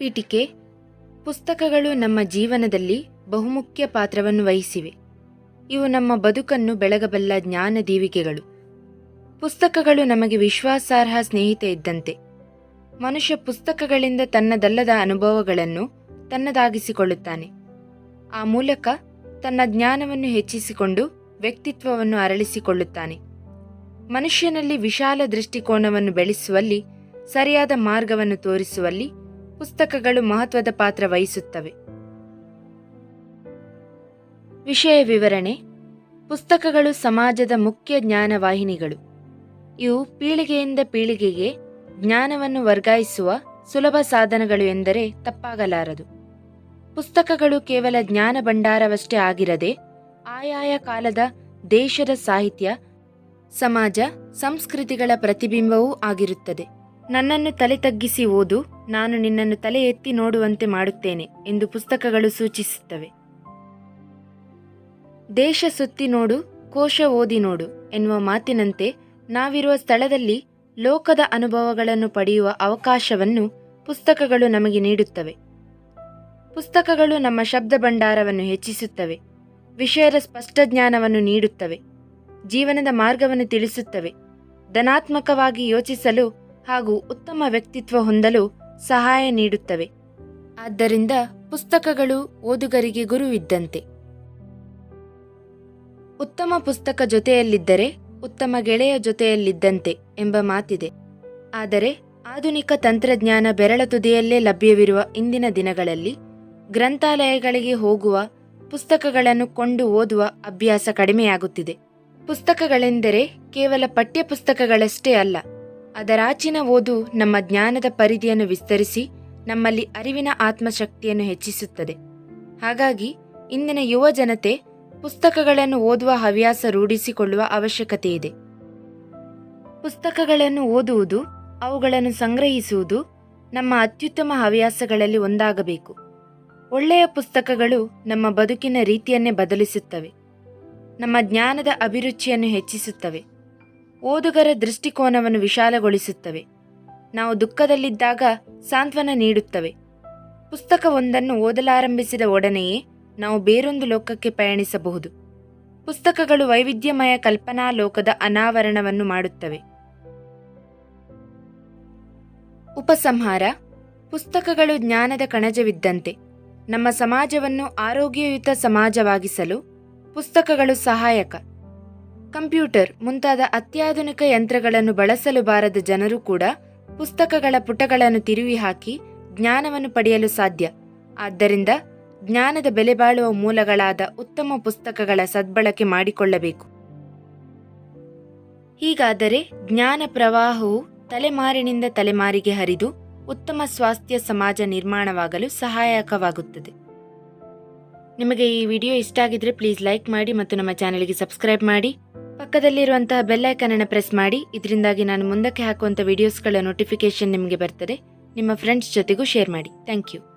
ಪೀಠಿಕೆ ಪುಸ್ತಕಗಳು ನಮ್ಮ ಜೀವನದಲ್ಲಿ ಬಹುಮುಖ್ಯ ಪಾತ್ರವನ್ನು ವಹಿಸಿವೆ. ಇವು ನಮ್ಮ ಬದುಕನ್ನು ಬೆಳಗಬಲ್ಲ ಜ್ಞಾನ ದೀವಿಗೆಗಳು ಪುಸ್ತಕಗಳು ನಮಗೆ ವಿಶ್ವಾಸಾರ್ಹ ಸ್ನೇಹಿತ ಇದ್ದಂತೆ. ಮನುಷ್ಯ ಪುಸ್ತಕಗಳಿಂದ ತನ್ನದಲ್ಲದ ಅನುಭವಗಳನ್ನು ತನ್ನದಾಗಿಸಿಕೊಳ್ಳುತ್ತಾನೆ. ಆ ಮೂಲಕ ತನ್ನ ಜ್ಞಾನವನ್ನು ಹೆಚ್ಚಿಸಿಕೊಂಡು ವ್ಯಕ್ತಿತ್ವವನ್ನು ಅರಳಿಸಿಕೊಳ್ಳುತ್ತಾನೆ. ಮನುಷ್ಯನಲ್ಲಿ ವಿಶಾಲ ದೃಷ್ಟಿಕೋನವನ್ನು ಬೆಳೆಸುವಲ್ಲಿ, ಸರಿಯಾದ ಮಾರ್ಗವನ್ನು ತೋರಿಸುವಲ್ಲಿ ಪುಸ್ತಕಗಳು ಮಹತ್ವದ ಪಾತ್ರ ವಹಿಸುತ್ತವೆ. ವಿಷಯ ವಿವರಣೆ. ಪುಸ್ತಕಗಳು ಸಮಾಜದ ಮುಖ್ಯ ಜ್ಞಾನ ವಾಹಿನಿಗಳು. ಇವು ಪೀಳಿಗೆಯಿಂದ ಪೀಳಿಗೆಗೆ ಜ್ಞಾನವನ್ನು ವರ್ಗಾಯಿಸುವ ಸುಲಭ ಸಾಧನಗಳು ಎಂದರೆ ತಪ್ಪಾಗಲಾರದು. ಪುಸ್ತಕಗಳು ಕೇವಲ ಜ್ಞಾನ ಭಂಡಾರವಷ್ಟೇ ಆಗಿರದೆ ಆಯಾಯ ಕಾಲದ ದೇಶದ ಸಾಹಿತ್ಯ, ಸಮಾಜ, ಸಂಸ್ಕೃತಿಗಳ ಪ್ರತಿಬಿಂಬವೂ ಆಗಿರುತ್ತದೆ. ನನ್ನನ್ನು ತಲೆ ತಗ್ಗಿಸಿ ಓದು, ನಾನು ನಿನ್ನನ್ನು ತಲೆ ಎತ್ತಿ ನೋಡುವಂತೆ ಮಾಡುತ್ತೇನೆ ಎಂದು ಪುಸ್ತಕಗಳು ಸೂಚಿಸುತ್ತವೆ. ದೇಶ ಸುತ್ತಿ ನೋಡು, ಕೋಶ ಓದಿ ನೋಡು ಎನ್ನುವ ಮಾತಿನಂತೆ ನಾವಿರುವ ಸ್ಥಳದಲ್ಲಿ ಲೋಕದ ಅನುಭವಗಳನ್ನು ಪಡೆಯುವ ಅವಕಾಶವನ್ನು ಪುಸ್ತಕಗಳು ನಮಗೆ ನೀಡುತ್ತವೆ. ಪುಸ್ತಕಗಳು ನಮ್ಮ ಶಬ್ದ ಭಂಡಾರವನ್ನು ಹೆಚ್ಚಿಸುತ್ತವೆ, ವಿಷಯದ ಸ್ಪಷ್ಟ ಜ್ಞಾನವನ್ನು ನೀಡುತ್ತವೆ, ಜೀವನದ ಮಾರ್ಗವನ್ನು ತಿಳಿಸುತ್ತವೆ, ಧನಾತ್ಮಕವಾಗಿ ಯೋಚಿಸಲು ಹಾಗೂ ಉತ್ತಮ ವ್ಯಕ್ತಿತ್ವ ಹೊಂದಲು ಸಹಾಯ ನೀಡುತ್ತವೆ. ಆದ್ದರಿಂದ ಪುಸ್ತಕಗಳು ಓದುಗರಿಗೆ ಗುರುವಿದ್ದಂತೆ. ಉತ್ತಮ ಪುಸ್ತಕ ಜೊತೆಯಲ್ಲಿದ್ದರೆ ಉತ್ತಮ ಗೆಳೆಯ ಜೊತೆಯಲ್ಲಿದ್ದಂತೆ ಎಂಬ ಮಾತಿದೆ. ಆದರೆ ಆಧುನಿಕ ತಂತ್ರಜ್ಞಾನ ಬೆರಳ ತುದಿಯಲ್ಲೇ ಲಭ್ಯವಿರುವ ಇಂದಿನ ದಿನಗಳಲ್ಲಿ ಗ್ರಂಥಾಲಯಗಳಿಗೆ ಹೋಗುವ ಪುಸ್ತಕಗಳನ್ನು ಕೊಂಡು ಓದುವ ಅಭ್ಯಾಸ ಕಡಿಮೆಯಾಗುತ್ತಿದೆ. ಪುಸ್ತಕಗಳೆಂದರೆ ಕೇವಲ ಪಠ್ಯಪುಸ್ತಕಗಳಷ್ಟೇ ಅಲ್ಲ ಅದರಾಚಿನ ಓದು ನಮ್ಮ ಜ್ಞಾನದ ಪರಿಧಿಯನ್ನು ವಿಸ್ತರಿಸಿ ನಮ್ಮಲ್ಲಿ ಅರಿವಿನ ಆತ್ಮಶಕ್ತಿಯನ್ನು ಹೆಚ್ಚಿಸುತ್ತದೆ. ಹಾಗಾಗಿ ಇಂದಿನ ಯುವ ಜನತೆ ಪುಸ್ತಕಗಳನ್ನು ಓದುವ ಹವ್ಯಾಸ ರೂಢಿಸಿಕೊಳ್ಳುವ ಅವಶ್ಯಕತೆ ಇದೆ. ಪುಸ್ತಕಗಳನ್ನು ಓದುವುದು, ಅವುಗಳನ್ನು ಸಂಗ್ರಹಿಸುವುದು ನಮ್ಮ ಅತ್ಯುತ್ತಮ ಹವ್ಯಾಸಗಳಲ್ಲಿ ಒಂದಾಗಬೇಕು. ಒಳ್ಳೆಯ ಪುಸ್ತಕಗಳು ನಮ್ಮ ಬದುಕಿನ ರೀತಿಯನ್ನೇ ಬದಲಿಸುತ್ತವೆ. ನಮ್ಮ ಜ್ಞಾನದ ಅಭಿರುಚಿಯನ್ನು ಹೆಚ್ಚಿಸುತ್ತವೆ. ಓದುಗರ ದೃಷ್ಟಿಕೋನವನ್ನು ವಿಶಾಲಗೊಳಿಸುತ್ತವೆ. ನಾವು ದುಃಖದಲ್ಲಿದ್ದಾಗ ಸಾಂತ್ವನ ನೀಡುತ್ತವೆ. ಪುಸ್ತಕವೊಂದನ್ನು ಓದಲಾರಂಭಿಸಿದ ಒಡನೆಯೇ ನಾವು ಬೇರೊಂದು ಲೋಕಕ್ಕೆ ಪಯಣಿಸಬಹುದು ಪುಸ್ತಕಗಳು ವೈವಿಧ್ಯಮಯ ಕಲ್ಪನಾ ಲೋಕದ ಅನಾವರಣವನ್ನು ಮಾಡುತ್ತವೆ. ಉಪಸಂಹಾರ. ಪುಸ್ತಕಗಳು ಜ್ಞಾನದ ಕಣಜವಿದ್ದಂತೆ. ನಮ್ಮ ಸಮಾಜವನ್ನು ಆರೋಗ್ಯಯುತ ಸಮಾಜವಾಗಿಸಲು ಪುಸ್ತಕಗಳು ಸಹಾಯಕ. ಕಂಪ್ಯೂಟರ್ ಮುಂತಾದ ಅತ್ಯಾಧುನಿಕ ಯಂತ್ರಗಳನ್ನು ಬಳಸಲು ಬಾರದ ಜನರು ಕೂಡ ಪುಸ್ತಕಗಳ ಪುಟಗಳನ್ನು ತಿರುವಿ ಹಾಕಿ ಜ್ಞಾನವನ್ನು ಪಡೆಯಲು ಸಾಧ್ಯ. ಆದ್ದರಿಂದ ಜ್ಞಾನದ ಬೆಲೆ ಬಾಳುವ ಮೂಲಗಳಾದ ಉತ್ತಮ ಪುಸ್ತಕಗಳ ಸದ್ಬಳಕೆ ಮಾಡಿಕೊಳ್ಳಬೇಕು. ಹೀಗಾದರೆ ಜ್ಞಾನ ಪ್ರವಾಹವು ತಲೆಮಾರಿನಿಂದ ತಲೆಮಾರಿಗೆ ಹರಿದು ಉತ್ತಮ ಸ್ವಾಸ್ಥ್ಯ ಸಮಾಜ ನಿರ್ಮಾಣವಾಗಲು ಸಹಾಯಕವಾಗುತ್ತದೆ. ನಿಮಗೆ ಈ ವಿಡಿಯೋ ಇಷ್ಟ ಆಗಿದ್ರೆ ಪ್ಲೀಸ್ ಲೈಕ್ ಮಾಡಿ ಮತ್ತು ನಮ್ಮ ಚಾನೆಲ್ಗೆ ಸಬ್ಸ್ಕ್ರೈಬ್ ಮಾಡಿ. ಪಕ್ಕದಲ್ಲಿರುವಂತಹ ಅನ್ನು ಪ್ರೆಸ್ ಮಾಡಿ. ಇದರಿಂದಾಗಿ ನಾನು ಮುಂದಕ್ಕೆ ಹಾಕುವಂಥ ವಿಡಿಯೋಸ್ಗಳ ನೋಟಿಫಿಕೇಶನ್ ನಿಮಗೆ ಬರ್ತದೆ. ನಿಮ್ಮ ಫ್ರೆಂಡ್ಸ್ ಜೊತೆಗೂ ಶೇರ್ ಮಾಡಿ. Thank you